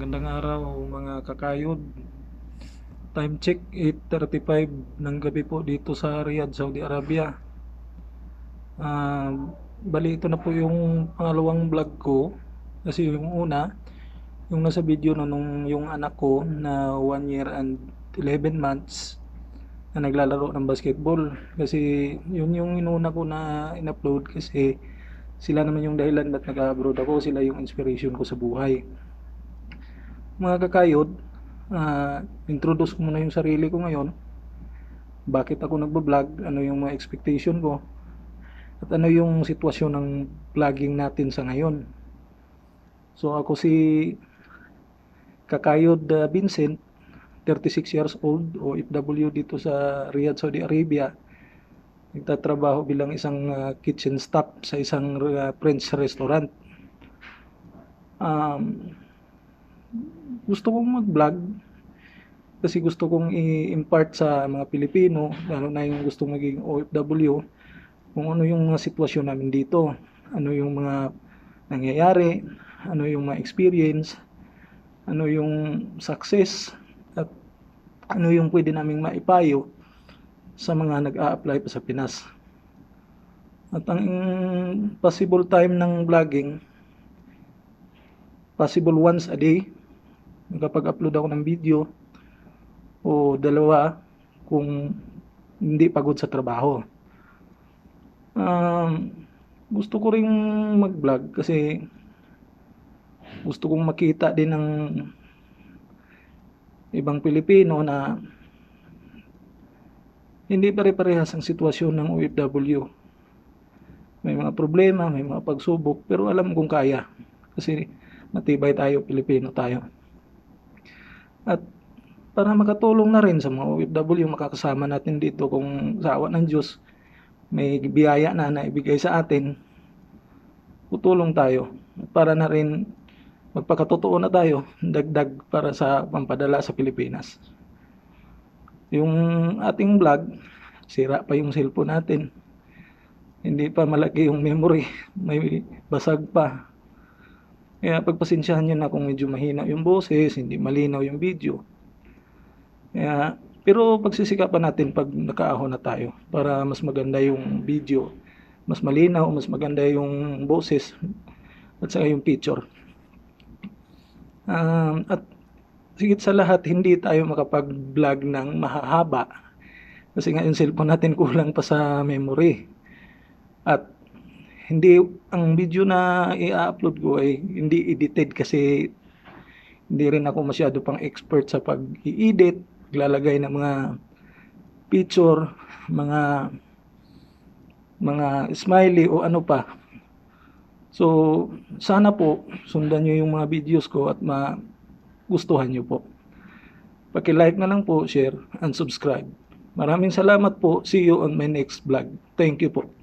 magandang araw mga kakayod. Time check 8.35 ng gabi po dito sa Riyadh, Saudi Arabia. Ah, bali ito na po yung pangalawang vlog ko. Kasi yung una, yung nasa video na nung yung anak ko na 1 year and 11 months na naglalaro ng basketball. Kasi yun yung inuna ko na in-upload kasi sila naman yung dahilan ba't nag-abroad ako, sila yung inspiration ko sa buhay. Mga kakayod, ah, introduce ko muna yung sarili ko ngayon. Bakit ako nagbablog, ano yung mga expectation ko, at ano yung sitwasyon ng vlogging natin sa ngayon. So ako si Kakayod ah, Vincent, 36 years old, OFW dito sa Riyadh, Saudi Arabia. Nagtatrabaho bilang isang ah, kitchen staff sa isang ah, French restaurant. Um, gusto kong mag-vlog kasi gusto kong i-impart sa mga Pilipino, lalo na yung gusto maging OFW, kung ano yung mga sitwasyon namin dito, ano yung mga nangyayari, ano yung mga experience, ano yung success, at ano yung pwede naming maipayo sa mga nag-a-apply pa sa Pinas. At ang possible time ng vlogging, possible once a day, nakapag-upload ako ng video, o dalawa kung hindi pagod sa trabaho. Um, gusto ko ring mag-vlog kasi gusto kong makita din ng ibang Pilipino na hindi pare-parehas ang sitwasyon ng OFW. May mga problema, may mga pagsubok, pero alam kong kaya. Kasi matibay tayo, Pilipino tayo. At para makatulong na rin sa mga OFW makakasama natin dito kung sa awa ng Diyos may biyaya na naibigay sa atin, tutulong tayo. Para na rin magpakatotoo na tayo, dagdag para sa pampadala sa Pilipinas. Yung ating vlog, sira pa yung cellphone natin. Hindi pa malaki yung memory, may basag pa. Kaya pagpasensyahan nyo na kung medyo mahina yung boses, hindi malinaw yung video. Kaya, pero pagsisikapan natin pag nakaahon na tayo para mas maganda yung video, mas malinaw, mas maganda yung boses at saka yung picture. Um, at sigit sa lahat, hindi tayo makapag-vlog ng mahahaba kasi nga yung cellphone natin kulang pa sa memory. At hindi ang video na i-upload ko ay hindi edited kasi hindi rin ako masyado pang expert sa pag-i-edit, lalagay ng mga picture, mga mga smiley o ano pa. So, sana po sundan nyo yung mga videos ko at magustuhan nyo po. Paki-like na lang po, share, and subscribe. Maraming salamat po. See you on my next vlog. Thank you po.